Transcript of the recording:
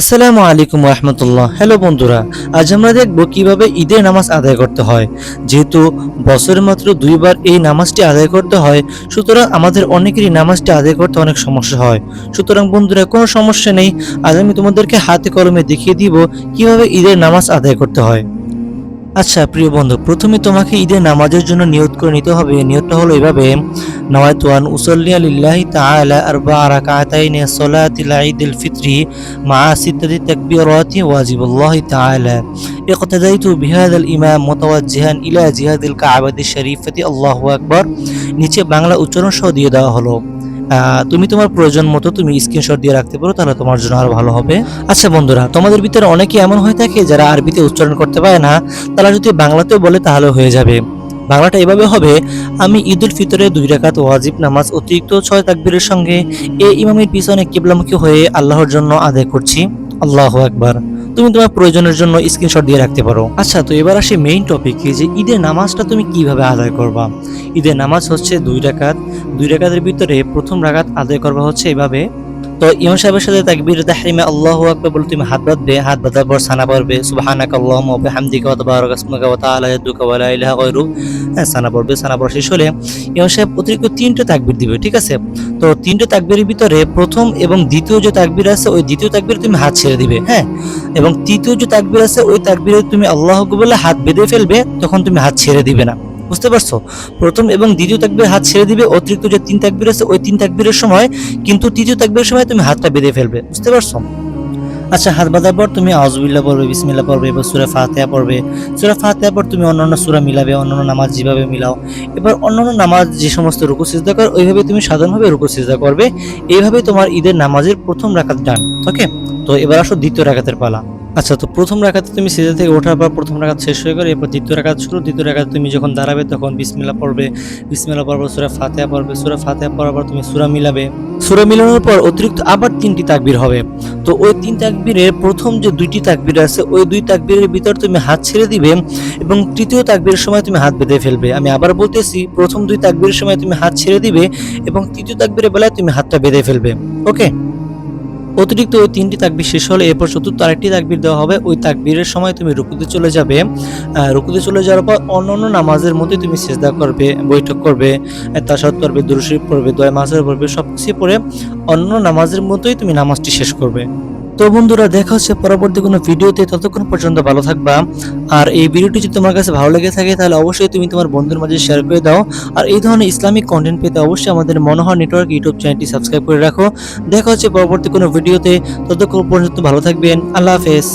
আসসালামু আলাইকুম রহমতুল্লাহ। হ্যালো বন্ধুরা, আজ আমরা দেখব কীভাবে ঈদের নামাজ আদায় করতে হয়। যেহেতু বছরে মাত্র দুইবার এই নামাজটি আদায় করতে হয়, সুতরাং আমাদের অনেকেরই নামাজটি আদায় করতে অনেক সমস্যা হয়। সুতরাং বন্ধুরা, কোনো সমস্যা নেই। আজ আমি তোমাদেরকে হাতে কলমে দেখিয়ে দিব কীভাবে ঈদের নামাজ আদায় করতে হয়। আচ্ছা প্রিয় বন্ধু প্রথমে তোমাকে ঈদের নামাজের জন্য নিয়ত করে নিতে হবে নিয়তটা হলো এভাবে নওয়াইতু আন উসাল্লি লিল্লাহি তাআলা আরবা রাকাতাইন সালাতিল ঈদুল ফিত্রি মা সিত্তাতি তাকবীরাতি ওয়াজিবুল্লাহি তাআলা اقتديت بهذا الإمام متوجها إلى جهاد الكعبة الشريفة الله أكبر নিচে বাংলা উচ্চারণ সহ দিয়ে দেওয়া হলো আহ, তুমি তোমার প্রয়োজন মতো তুমি স্ক্রিনশট দিয়ে রাখতে পারো, তাহলে তোমার জন্য আরও ভালো হবে। আচ্ছা বন্ধুরা, তোমাদের ভিতরে অনেকে এমন হয়ে থাকে যারা আরবিতে উচ্চারণ করতে পারে না, তারা যদি বাংলাতেও বলে তাহলে হয়ে যাবে। বাংলাটা এভাবে হবে, আমি ঈদুল ফিতরে দুই রাকাত ওয়াজিব নামাজ অতিরিক্ত ছয় তাকবীরের সঙ্গে এই ইমামের পিছনে কিবলামুখী হয়ে আল্লাহর জন্য আদায় করছি। আল্লাহ একবার তুমি তোমার প্রয়োজনের জন্য স্ক্রিনশট দিয়ে রাখতে পারো। আচ্ছা তো এবার আসি মেইন টপিকে যে ঈদের নামাজটা তুমি কীভাবে আদায় করবা? ঈদের নামাজ হচ্ছে দুই রাকাত। দুই রাকাতের ভিতরে প্রথম রাকাত আদায় করবা হচ্ছে এভাবে তো ইমাম সাহেবের সাথে তাকবীর তাহরিমে আল্লাহু আকবার বলে তুমি হাত বাঁধবে, হাত বাঁধার পর সানা পড়বে। সুবহানাকা আল্লাহুম্মা ওয়া বিহামদিকা ওয়া তাবারাকা ইসমুকা ওয়া তাআলা ইয়াদুকা ইলাহা হ্যাঁ সানা পড়বে, সানা পড়া শেষ হলে ইমাম সাহেব অতিরিক্ত তিনটে তাকবীর দিবে, ঠিক আছে? তো তিনটে তাকবীরের ভিতরে প্রথম এবং দ্বিতীয় যে তাকবীর আছে, ওই দ্বিতীয় তাকবীরে তুমি হাত ছেড়ে দিবে হ্যাঁ? এবং তৃতীয় যে তাকবীর আছে, ওই তাকবীরে তুমি আল্লাহ আকবার বলে হাত বেঁধে ফেলবে, তখন তুমি হাত ছেড়ে দিবে না। বুঝতে পারছ? প্রথম এবং দ্বিতীয় তাকবীর হাত ছেড়ে দিবে, অতিরিক্ত যে তিন তাকবীর আছে, ওই তিন তাকবীরের সময় কিন্তু তৃতীয় তাকবীরের সময় তুমি হাতটা বেঁধে ফেলবে, বুঝতে পারছ? আচ্ছা হাত বাঁধার পর তুমি আউজবিল্লাহ পড়বে, বিসমিল্লাহ পড়বে, এবার সুরা ফাতিহা পড়বে। সুরা ফাতিহা পর তুমি অন্যান্য সুরা মিলাবে, অন্যান্য নামাজ যেভাবে মিলাও। এবার অন্যান্য নামাজ যে সমস্ত রুকু সিজদা করে, ওইভাবে তুমি সাধারণভাবে রুকু সিজদা করবে। এইভাবে তোমার ঈদের নামাজের প্রথম রাকাত ডান ওকে তো এবার আসো দ্বিতীয় রাকাতের পালা। আচ্ছা তো প্রথম রাখাতে তুমি সিজা থেকে ওঠার পর প্রথম রাখাত শেষ হয়ে গেলে, এরপর দ্বিতীয় রাখাত শুরু, দ্বিতীয় রাখাত তুমি যখন দাঁড়াবে তখন বিসমিল্লাহ পড়বে, বিসমিল্লাহ পড়ার পর সুরা ফাতিহা পড়বে, সুরা ফাতিহা পড়ার পর তুমি সুরা মিলাবে। সুরা মিলানোর পর অতিরিক্ত আবার তিনটি তাকবির হবে। তো ওই তিন তাকবীরের প্রথম যে দুইটি তাকবির আছে, ওই দুই তাকবীরের ভিতর তুমি হাত ছেড়ে দিবে এবং তৃতীয় তাকবীরের সময় তুমি হাত বেঁধে ফেলবে। আমি আবার বলতেছি, প্রথম দুই তাকবীরের সময় তুমি হাত ছেড়ে দিবে এবং তৃতীয় তাকবীরের বেলায় তুমি হাতটা বেঁধে ফেলবে। ওকে? অতিরিক্ত ওই তিনটি তাকবির শেষ হলে এরপর চতুর্থ আরেকটি তাকবির দেওয়া হবে। ওই তাকবিরের সময় তুমি রুকুতে চলে যাবে। রুকুতে চলে যাওয়ার পর অন্য অন্য নামাজের মধ্যে তুমি সেজদা করবে, বৈঠক করবে তাসাদ করবে দুরুশরীফ পড়বে, দয় মাজার পড়বে সব কিছু পড়ে অন্য নামাজের মতোই তুমি নামাজটি শেষ করবে। তো বন্ধুরা, দেখা হচ্ছে পরবর্তী কোনো ভিডিওতে। ততক্ষণ পর্যন্ত ভালো থাকবা। আর এই ভিডিওটি যদি তোমার কাছে ভালো লেগে থাকে, তাহলে অবশ্যই তুমি তোমার বন্ধুর মাঝে শেয়ার করে দাও। আর এই ধরনের ইসলামিক কন্টেন্ট পেতে অবশ্যই আমাদের মনোহর নেটওয়ার্ক ইউটিউব চ্যানেলটি সাবস্ক্রাইব করে রাখো। দেখা হচ্ছে পরবর্তী কোনো ভিডিওতে। ততক্ষণ পর্যন্ত ভালো থাকবেন। আল্লাহ হাফেজ।